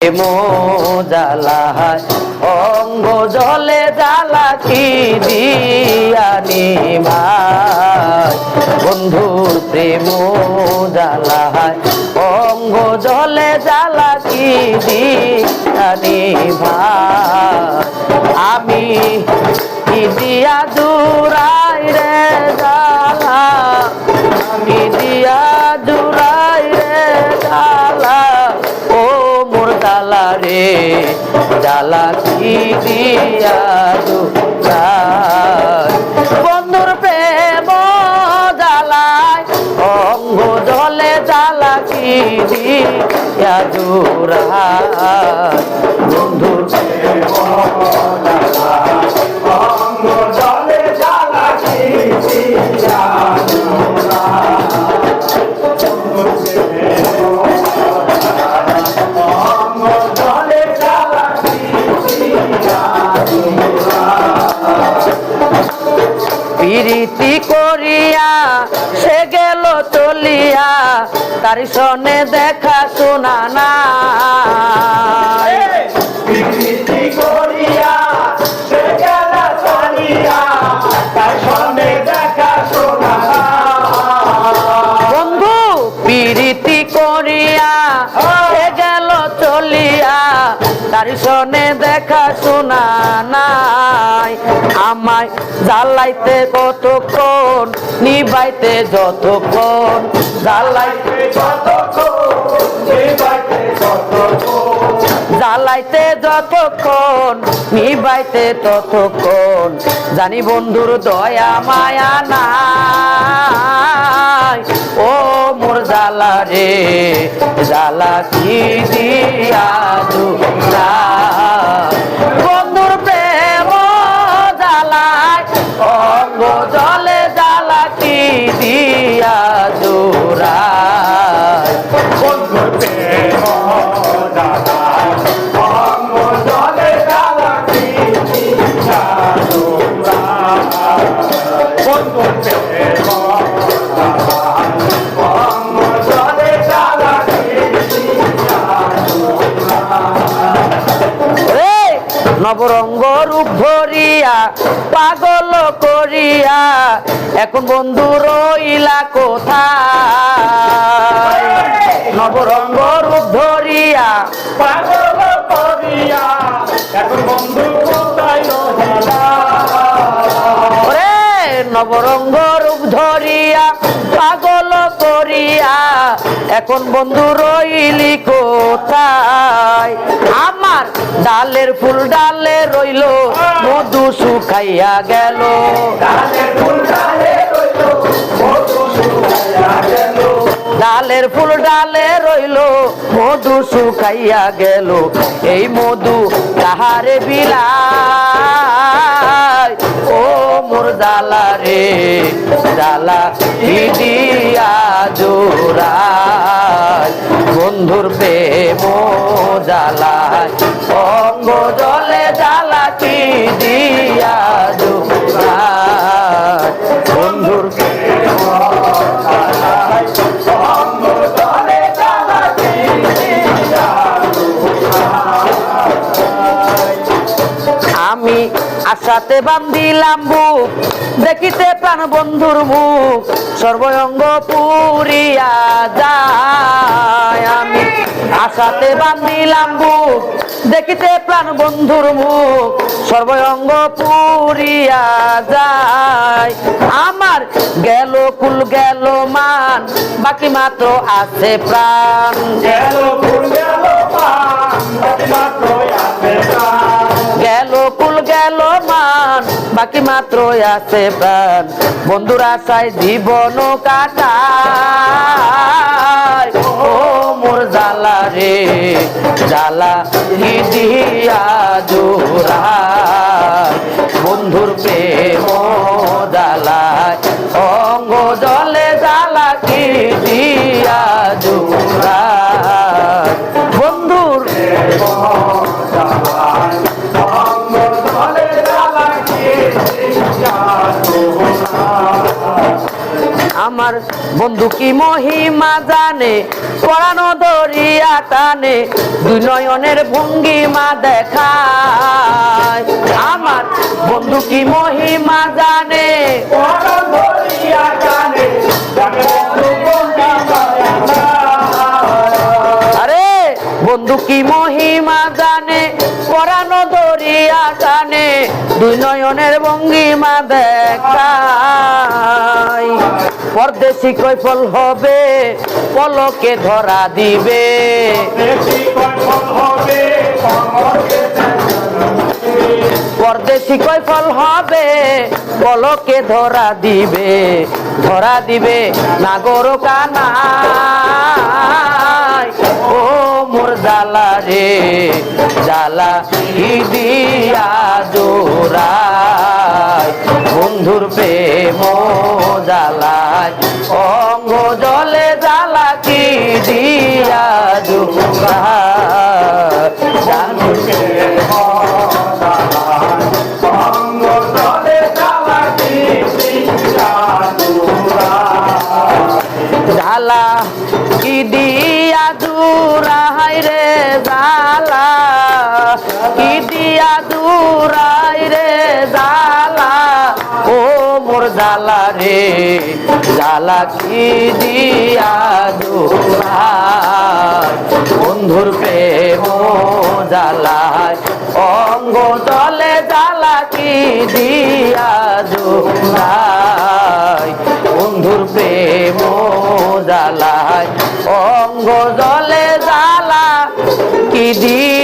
প্রেম জ্বালায় অঙ্গ জলে জ্বালা কি দিয়ানি ভাই বন্ধুর প্রেম জ্বালায় অঙ্গ জলে জ্বালা কি দিয়ানি ভাই আমি কি দিয়া দূরাই রে জ্বালা? আমি দিয়া কি দিয়া বন্ধুর প্রেম জ্বালায় অঙ্গ জলে জালা দিয়া জুড়াই বন্ধুর জলে জ্বালা প্রীতি করিয়া সে গেল চলিয়া তার সনে দেখা শোনা না বন্ধু প্রীতি করিয়া সে গেল চলিয়া তার সনে দেখা শোনা নাই। আমায় জ্বালাইতে কতক্ষণ, নিবাইতে যতক্ষণ? জ্বালাইতে জ্বালাইতে যতক্ষণ, নিবাইতে ততক্ষণ? জানি বন্ধুর দয়া মায়া নাই। ও মোর জ্বালা রে, জ্বালা কি দিয়া নবরঙ্গ রূপ ধরিয়া পাগল করিয়া এখন বন্ধু রইলা কোথায়? নবরঙ্গ রূপ ধরিয়া। পাগল করিয়া এখন বন্ধু কোথায় ওরে নবরঙ্গ রূপ ধরিয়া পাগল করিয়া এখন বন্ধু রইলি কোথায়? আমার ডালের ফুল ডালে রইল মধু শুকাইয়া গেল। ডালের ফুল ডালে রইল মধু শুকাইয়া গেল। ডালের ফুল ডালে রইল, মধু শুকাইয়া গেল। এই মধু তাহারে বিলাই ও মোর জালা রে জালা দিয়া জোড়া বন্ধুর প্রেম জালায় আশাতে বান্ধিলাম বুক, দেখিতে প্রাণ বন্ধুর মুখ, সর্বঙ্গ পুরিয়া যায় আমি। আশাতে বান্ধিলাম বুক, দেখিতে প্রাণ বন্ধুর মুখ, সর্বঙ্গ পুরিয়া যায়। আমার গেল কুল গেল মান, বাকি মাত্র আছে প্রাণ। গেল ফুল গেল পান মান মাত্র আছে প্রাণ। বন্ধুরা চাই জীবন কাটা ও মোর জালা রে জালা দিয়া জোরা বন্ধুর প্রেম আমার বন্ধু কি মহিমা জানে? পরানো দরিয়া টানে, দুই নয়নের ভঙ্গিমা দেখায়। আমার বন্ধু কি মহিমা জানে? আরে, বন্ধু কি মহিমা জানে? পরানো দরিয়া টানে, দুই নয়নের ভঙ্গিমা দেখায়। পরদেশি কৈফল হবে পলকে ধরা দিবে। হবে পরদেশি কৈফল হবে? পলকে ধরা দিবে? ধরা দিবে নাগর কানাই। ও মোর জালা রে জালা দিয়া জোড়াই বন্ধুর প্রেম জালায় অঙ্গ জালা, কি দিয়া দূরাই রে জালা? কি দিয়া দূরাই রে জালা? ও মোর জালা রে, জালা কি দিয়া দূরাই বন্ধুর প্রেম জালায়, অঙ্গ জলে জালা কি দিয়া জালায়